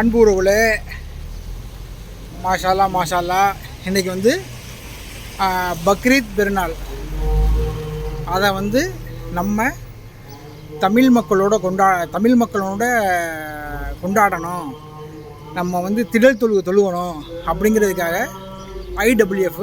அன்பு உறவுகளே மாஷாலா மாஷாலா இன்றைக்கி வந்து பக்ரீத் பெருநாள். அதை வந்து நம்ம தமிழ் மக்களோட கொண்டா தமிழ் மக்களோட கொண்டாடணும். நம்ம வந்து திடல் தொழு தொழுகணும் அப்படிங்கிறதுக்காக ஐடபிள்யூஎஃப்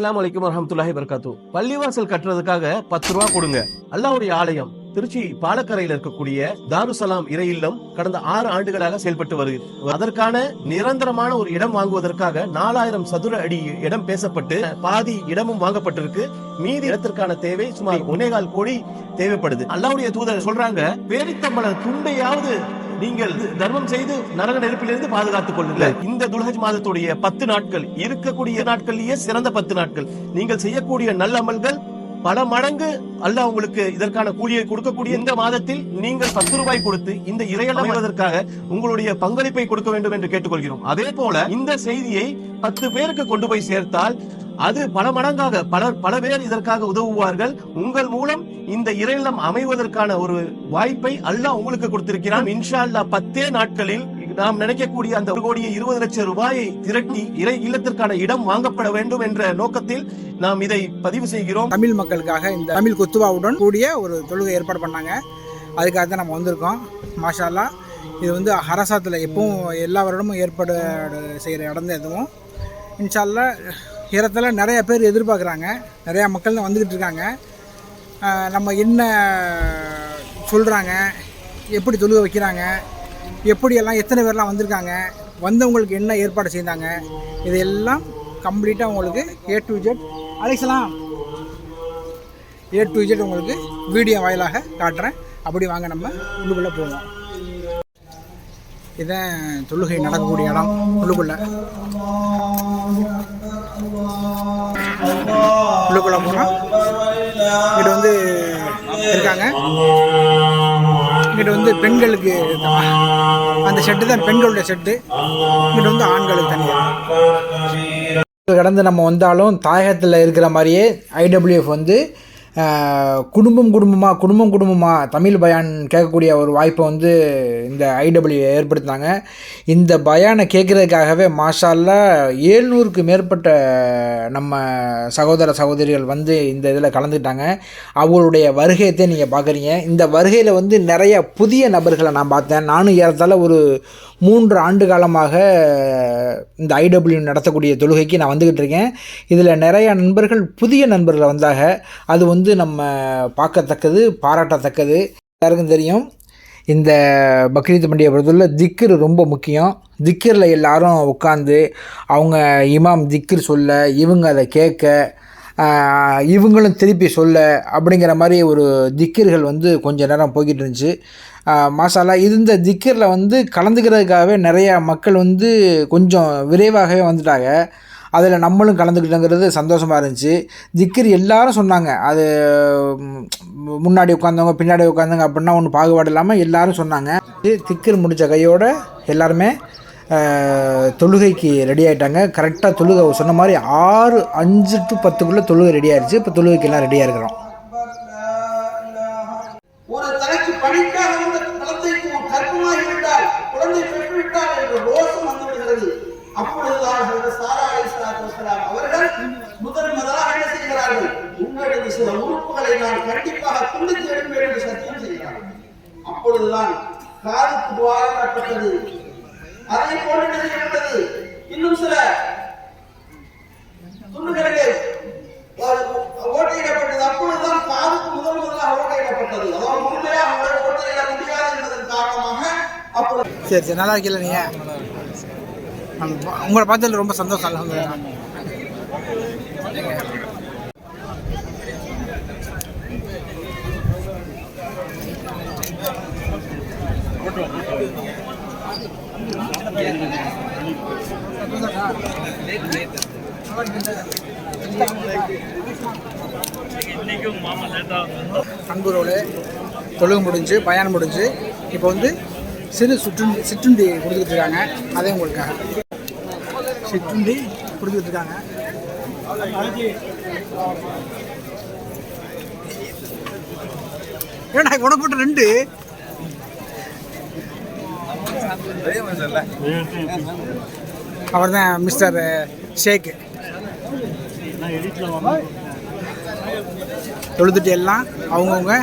அஸ்லாம் அலைக்கும் வரஹ்மத்துல்லாஹி வபரகாத்து பள்ளிவாசல் கட்டுறதுக்காக பத்து ரூபா கொடுங்க. அல்லாவுடைய ஆலயம் திருச்சி பாலக்கரையில் இருக்கக்கூடிய தாருசலாம் இறை இல்லம் கடந்த ஆறு ஆண்டுகளாக செயல்பட்டு வருகிறது அதற்கான நிரந்தரமான ஒரு இடம் வாங்குவதற்காக நாலாயிரம் சதுர அடி இடம் பேசப்பட்டு பாதி இடமும் வாங்கப்பட்டிருக்கு. மீதி இடத்திற்கான தேவை சுமார் ஒன்னேகால் கோடி தேவைப்படுது. அல்லாவுடைய தூதர் சொல்றாங்க பேரித்தம்பள துண்டையாவது நீங்கள் தர்மம் செய்து நரக நெருப்பிலிருந்து பாதுகாத்துக் கொள்ளுங்கள். இந்த துல்ஹஜ் மாதத்துடைய பத்து நாட்கள் இருக்கக்கூடிய நாட்களிலேயே சிறந்த பத்து நாட்கள். நீங்கள் செய்யக்கூடிய நல்ல அமல்கள் பல மடங்கு அல்ல உங்களுக்கு இதற்கான கூலியை கொடுக்கக்கூடிய இந்த மாதத்தில் நீங்கள் பத்து ரூபாய் கொடுத்து இந்த இறையல் அமைவதற்காக உங்களுடைய பங்களிப்பை கொடுக்க வேண்டும் என்று கேட்டுக்கொள்கிறோம். அதே போல இந்த செய்தியை பத்து பேருக்கு கொண்டு போய் சேர்த்தால் அது பல மடங்காக பலர் பல பேர் இதற்காக உதவுவார்கள். உங்கள் மூலம் இந்த இறையிலம் அமைவதற்கான ஒரு வாய்ப்பை அல்லாஹ் உங்களுக்கு கொடுத்திருக்கிறான். இன்ஷா அல்லாஹ் பத்தே நாட்களில் நாம் நினைக்கக்கூடிய அந்த ஒரு கோடியே இருபது லட்சம் ரூபாயை திரட்டி இறை இல்லத்திற்கான இடம் வாங்கப்பட வேண்டும் என்ற நோக்கத்தில் நாம் இதை பதிவு செய்கிறோம். தமிழ் மக்களுக்காக இந்த தமிழ் குத்துவாவுடன் கூடிய ஒரு தொழுகை ஏற்பாடு பண்ணாங்க. அதுக்காக தான் நம்ம வந்திருக்கோம். மாஷாலா இது வந்து ஹரசாத்தில் எப்பவும் எல்லா வருடமும் ஏற்பாடு செய்கிற இடம் தான் எதுவும் இன்ஷால்லா இடத்துல நிறைய பேர் எதிர்பார்க்குறாங்க. நிறையா மக்கள் தான் வந்துக்கிட்டு இருக்காங்க. நம்ம என்ன சொல்கிறாங்க எப்படி தொழுகை வைக்கிறாங்க? எப்படியெல்லாம் எத்தனை பேர்லாம் வந்திருக்காங்க வந்தவங்களுக்கு என்ன ஏற்பாடு செய்தாங்க இதெல்லாம் கம்ப்ளீட்டாக உங்களுக்கு ஏ டு ஜெட் அழைக்கலாம். ஏ டு ஜெட் உங்களுக்கு வீடியோ வாயிலாக காட்டுறேன். அப்படி வாங்க நம்ம உள்ளுக்குள்ளே போவோம். இதான் தொழுகை நடக்கக்கூடிய இடம் உள்ளுக்குள்ளே. உள்ளுக்குள்ளே போனால் இது வந்து இருக்காங்க. இங்கிட்ட வந்து பெண்களுக்கு அந்த ஷெட்டு தான் பெண்களுடைய ஷெட்டு இங்கிட்ட வந்து ஆண்களுக்கு தனியாக கடந்து நம்ம வந்தாலும் தாயகத்தில் இருக்கிற மாதிரியே ஐடபிள்யூஎஃப் வந்து குடும்பம் குடும்பமாக குடும்பம் குடும்பமாக தமிழ் பயான் கேட்கக்கூடிய ஒரு வாய்ப்பை வந்து இந்த ஐடபிள்யூ ஏற்படுத்தினாங்க. இந்த பயானை கேட்குறதுக்காகவே மாஷால்லா ஏழ்நூறுக்கு மேற்பட்ட நம்ம சகோதர சகோதரிகள் வந்து இந்த இதில் கலந்துக்கிட்டாங்க. அவங்களுடைய வருகையத்தை நீங்கள் பார்க்குறீங்க. இந்த வருகையில் வந்து நிறைய புதிய நபர்களை நான் பார்த்தேன். நானும் ஏறத்தாழ ஒரு மூன்று ஆண்டு காலமாக இந்த ஐடபிள்யூ நடத்தக்கூடிய தொழுகைக்கு நான் வந்துக்கிட்டு இருக்கேன். இதில் நிறைய நண்பர்கள் புதிய நண்பர்கள் வந்தாக. அது வந்து நம்ம பார்க்கத்தக்கது பாராட்டத்தக்கது. எல்லாருக்கும் தெரியும். இந்த பக்ரீத் பண்டிகை பொறுத்தவரை திக்கர் ரொம்ப முக்கியம். திக்கரில் எல்லாரும் உட்காந்து அவங்க இமாம் திக்ர் சொல்ல இவங்க அதை கேட்க இவங்களும் திருப்பி சொல்ல அப்படிங்கிற மாதிரி ஒரு திக்கர்கள் வந்து கொஞ்ச நேரம் போய்கிட்டு இருந்துச்சு மாசாலா இருந்த இந்த திக்கரில் வந்து கலந்துக்கிறதுக்காகவே நிறையா மக்கள் வந்து கொஞ்சம் விரைவாகவே வந்துட்டாங்க. அதில் நம்மளும் கலந்துக்கிட்டோங்கிறது சந்தோஷமாக இருந்துச்சு. திக்கர் எல்லாரும் சொன்னாங்க. அது முன்னாடி உட்காந்தவங்க பின்னாடி உட்காந்தவங்க அப்படின்னா ஒன்றும் பாகுபாடு இல்லாமல் எல்லாரும் சொன்னாங்க. திக்கர் முடித்த கையோடு எல்லாருமே தொழுகைக்கு ரெடி ஆகிட்டாங்க கரெக்டாக தொழுகை சொன்ன மாதிரி ஆறு அஞ்சு டு பத்துக்குள்ளே தொழுகை ரெடி ஆயிடுச்சு இப்போ தொழுகைக்கெல்லாம் ரெடியாக இருக்கிறோம். ஒரு குழந்தைக்கு குழந்தை பெற்றுவிட்டால் என்ற அப்பொழுதுதான் சாரா அவர்கள் முதலாக என்ன செய்கிறார்கள்? சில உறுப்புகளை நான் கண்டிப்பாக துண்டித்து எடுப்பேன் என்று சத்தியம் செய்கிறார்கள். அப்பொழுதுதான் காதுக்கு துவாரப்பட்டது அதை போன்று செய்யப்பட்டது. இன்னும் சில துண்டுகளிலே ஓட்டையிடப்பட்டது. அப்பொழுதுதான் காதுக்கு முதல் முதலாக ஓட்டையிடப்பட்டது. அதாவது முழுமையாக அவர்கள் ஓட்டையிட முடியாது என்பதன் காரணமாக அப்பொழுது சரி சரி நல்லா இருக்கல நீங்கள் உங்களை பார்த்ததுல ரொம்ப சந்தோஷம் அல்ஹம்துலில்லாஹ். அன்புரோடு தொழுகு முடிஞ்சு பயணம் முடிஞ்சு இப்போ வந்து சிறு சுற்றுண்டி சிற்றுண்டி கொடுத்துக்கிட்டு இருக்காங்க அதே உங்களுக்காக. சிற்றுண்டி கொடுத்துக்கிட்டு இருக்காங்க ஏன்னா உனக்கு ரெண்டு. அவர் தான் மிஸ்டர் ஷேக். தொழுதுட்டு எல்லாம் அவங்கவுங்க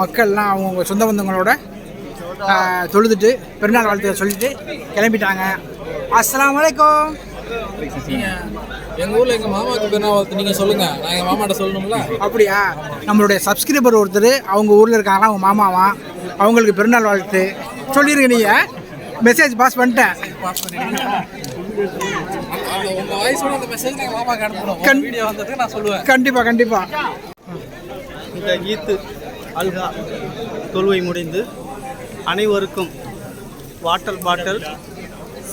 மக்கள்லாம் அவங்கவுங்க சொந்த பந்தங்களோட தொழுதுட்டு பெருநாள் வாழ்த்து சொல்லிட்டு கிளம்பிட்டாங்க. அஸ்லாம் வலைக்கம் எங்கள் ஊரில் எங்கள் மாமாவுக்கு பெருனா வாழ்த்து நீங்கள் சொல்லுங்கள் நான் எங்கள் மாமாட்ட சொல்லணும்ல? அப்படியா? நம்மளுடைய சப்ஸ்கிரைபர் ஒருத்தர் அவங்க ஊரில் இருக்காங்களா அவங்க மாமாவா? அவங்களுக்கு பெருநாள் வாழ்த்து. சொல்லிருங்க நீங்கள் மெசேஜ் பாஸ் பண்ணிட்டேன். நான் சொல்லுவேன். கண்டிப்பாக கண்டிப்பாக இந்த ஈத்து அல்கா தொழுவை முடிந்து அனைவருக்கும் வாட்டர் பாட்டில்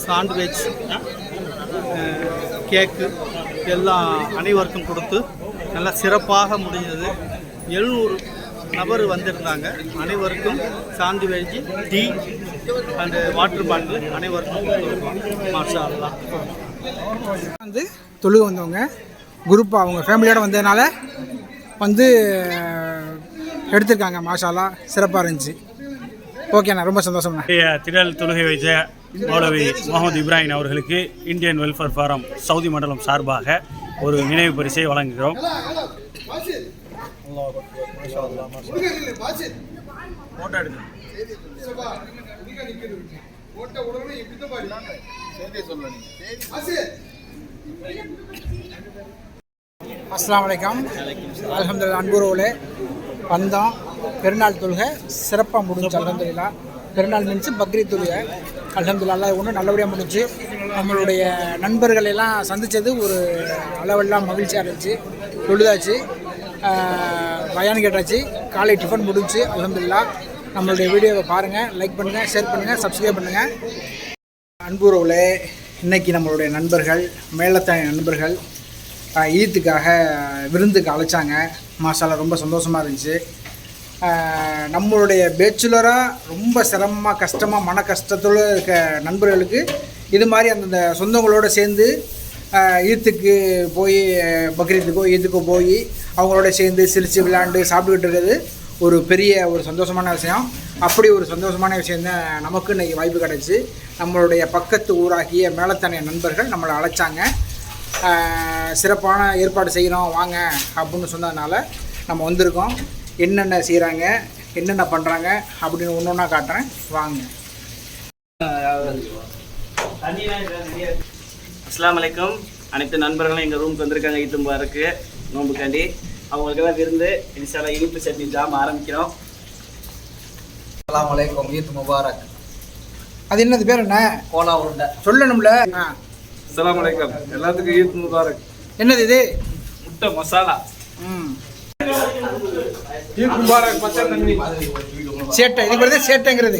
சாண்ட்விச் கேக்கு எல்லாம் அனைவருக்கும் கொடுத்து நல்லா சிறப்பாக முடிந்தது எழுநூறு நபர் வந்திருந்தாங்க. அனைவருக்கும் sandwich tea and water bottle அனைவருக்கும் அல்லாஹ் வந்து தொழுக வந்தவங்க குரூப்பாக அவங்க ஃபேமிலியோட வந்ததுனால வந்து எடுத்திருக்காங்க. மாஷாலா சிறப்பாக இருந்துச்சு. ஓகேண்ணா ரொம்ப சந்தோஷம்ண்ணா. திடல் தொழுகை வைத்த மௌலவி முகமது இப்ராஹிம் அவர்களுக்கு இந்தியன் வெல்ஃபேர் ஃபாரம் சவுதி மண்டலம் சார்பாக ஒரு நினைவு பரிசை வழங்குகிறோம். அஸ்லாம் வலைக்கம் அல்ஹம்துலில்லாஹ் அன்புரோலே வந்தோம் பெருநாள் தொழுகை சிறப்பாக முடிஞ்சு அலமதுல்லா பெருநாள் முடிஞ்சு பக்ரீத் தொழுகை. அலமதுல்லா ஒன்றும் ஒன்று நல்லபடியாக முடிஞ்சு நம்மளுடைய நண்பர்கள் எல்லாம் சந்தித்தது ஒரு அளவெல்லாம் மகிழ்ச்சியாக இருந்துச்சு. தொழுதாச்சு ஆஹ் பயான் கேட்டாச்சு காலை டிஃபன் முடிஞ்சு அலமதுல்லா நம்மளுடைய வீடியோவை பாருங்கள் லைக் பண்ணுங்கள் ஷேர் பண்ணுங்கள் சப்ஸ்கிரைப் பண்ணுங்கள் அன்புறவுலே இன்னைக்கு நம்மளுடைய நண்பர்கள் மேலத்தாய் நண்பர்கள் ஈத்துக்காக விருந்துக்கு அழைச்சாங்க. மாசாலா ரொம்ப சந்தோஷமாக இருந்துச்சு. நம்மளுடைய பேச்சுலராக ரொம்ப சிரமமாக கஷ்டமாக மன கஷ்டத்தோடு இருக்க நண்பர்களுக்கு இது மாதிரி அந்தந்த சொந்தங்களோடு சேர்ந்து ஈத்துக்கு போய் பக்ரீத்துக்கோ ஈத்துக்கோ போய் அவங்களோட சேர்ந்து சிரித்து விளையாண்டு சாப்பிட்டுக்கிட்டு இருக்கிறது ஒரு பெரிய ஒரு சந்தோஷமான விஷயம். அப்படி ஒரு சந்தோஷமான விஷயம் தான் நமக்கு இன்றைக்கி வாய்ப்பு கிடச்சி. நம்மளுடைய பக்கத்து ஊராகிய மேலத்தானிய நண்பர்கள் நம்மளை அழைச்சாங்க. சிறப்பான ஏற்பாடு செய்கிறோம் வாங்க அப்படின்னு சொன்னதுனால நம்ம வந்திருக்கோம். என்னென்ன செய்கிறாங்க என்னென்ன பண்ணுறாங்க அப்படின்னு ஒன்று ஒன்றா காட்டுறேன். வாங்க. அஸ்ஸலாமு அலைக்கும். அனைத்து நண்பர்களும் எங்கள் ரூமுக்கு வந்திருக்காங்க ஈத் முபாரக்கு. நோம்புக்காண்டி அவங்களுக்கெல்லாம் விருந்து இன்ஷால்லா இனிப்பு சட்னி ஜாம் ஆரம்பிக்கிறோம். அலாம் வலைக்கம் ஈத் முபாரக். அது என்னது பேர் என்ன? கோலா உருண்டை. சொல்லணும்ல. ஆ அஸ்ஸலாமு அலைக்கும். எல்லாத்துக்கும் ஈத் முபாரக். என்னது இது? முட்டை மசாலா ம் ஈத் முபாரக் பச்சை தண்ணி சேட்டை இது பேர் தான் சேட்டைங்கிறது.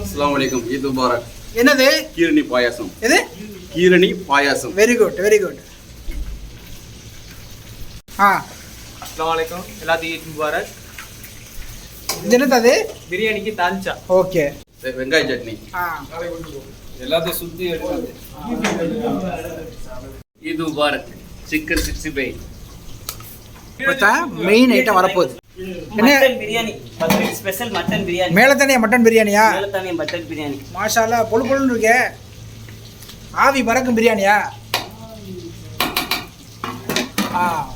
அஸ்லாம் வலைக்கம் ஈத் முபாரக் என்னது? கீரணி பாயாசம். இது கீரணி payasam. Very good very good ஆ. அஸ்லாம் வலைக்கும் எல்லாத்துக்கும் ஈத் முபாரக் இது என்னது அது? பிரியாணிக்கு தால்ச்சா ஓகே. வெங்காய சட்னி. ஆ. எல்லாத்தையும் எடுத்து ஈத் Mubarak chicken sixty five. Main item வரப்போகுது. என்ன? Biryani. Special mutton biryani. மேலத்தானே mutton பிரியாணியா? மேலத்தானே மட்டன் பிரியாணி. மாஷாலா பொழு பொழுன்னு இருக்கே. ஆவி பறக்கும் பிரியாணியா? ஆ.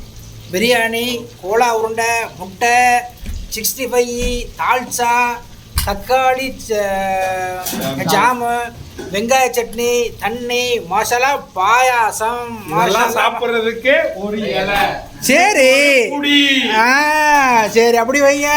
பிரியாணி கோலா உருண்டை முட்டை சிக்ஸ்டி ஃபைவ் தால்சா தக்காளி ஜாமு. வெங்காய சட்னி தண்ணி மசாலா பாயாசம். சாப்பிடுறதுக்கு ஒரு இலை. சரி. ஆ சரி அப்படி வைங்க.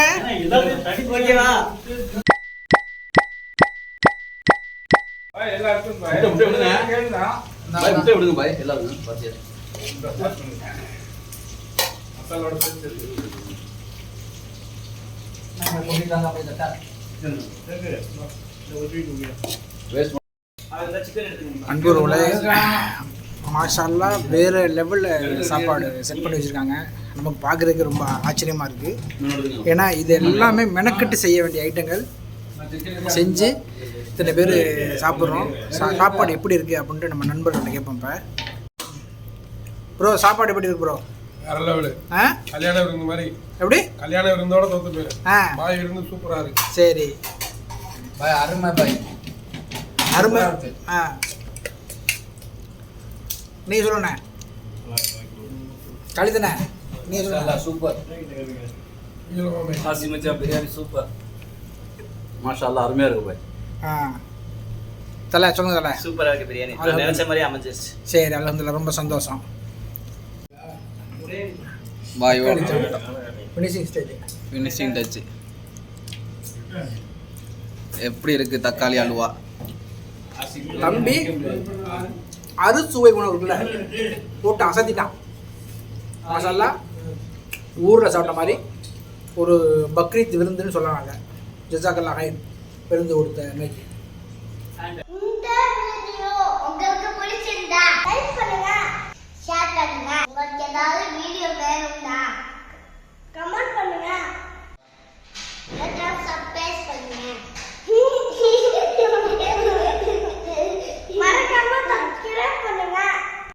எல்லாருக்கும் முட்டை விடுங்க பாய் முட்டை விடுங்க பாய் எல்லாரும் பாத்தியா மசாலோட சேர்த்து அன்புறவுல மாஷால்லா வேறு லெவலில் சாப்பாடு செட் பண்ணி வச்சுருக்காங்க. நமக்கு பார்க்குறதுக்கு ரொம்ப ஆச்சரியமாக இருக்குது ஏன்னா இது எல்லாமே மெனக்கெட்டு செய்ய வேண்டிய ஐட்டங்கள். செஞ்சு இத்தனை பேர் சாப்பிட்றோம். சா சாப்பாடு எப்படி இருக்குது அப்படின்ட்டு நம்ம நண்பர்கள்ட்ட கேட்போம் இப்போ. ப்ரோ சாப்பாடு எப்படி இருக்கு ப்ரோ வேற லெவலு ஆ? கல்யாண விருந்து மாதிரி. எப்படி? கல்யாண விருந்தோட தோத்து போயிரு. ஆ. பாய் விருந்து சூப்பரா இருக்கு. சரி. பாய் அருமை பாய். அருமை. ஆ. நீ சொல்லுண்ணே. கழித்தண்ணே. நீ சொல்லுண்ணே. சூப்பர். ஆசி மச்சான் பிரியாணி சூப்பர். மாஷா அல்லாஹ் அருமையா இருக்கு பாய். ஆ. தலை சொல்லுங்க தலை. சூப்பரா இருக்கு பிரியாணி. நான் நினைச்ச மாதிரி அமைஞ்சிருச்சு. சரி அலமதுல்லா ரொம்ப சந்தோஷம். பாய் ஃபினிஷிங் ஸ்டேஜ் ஃபினிஷிங் டச் எப்படி இருக்கு தக்காளி அல்வா? தம்பி? அறுசுவை உணவுக்குள்ள போட்டு அசத்திட்டான். மசாலா ஊரில் சாப்பிட்ட மாதிரி ஒரு பக்ரீத் விருந்துன்னு சொல்லுவாங்க ஜசாக்கல்லா ஹயன் விருந்து கொடுத்த அன்னைக்கு வீடியோ கமெண்ட் பண்ணுங்க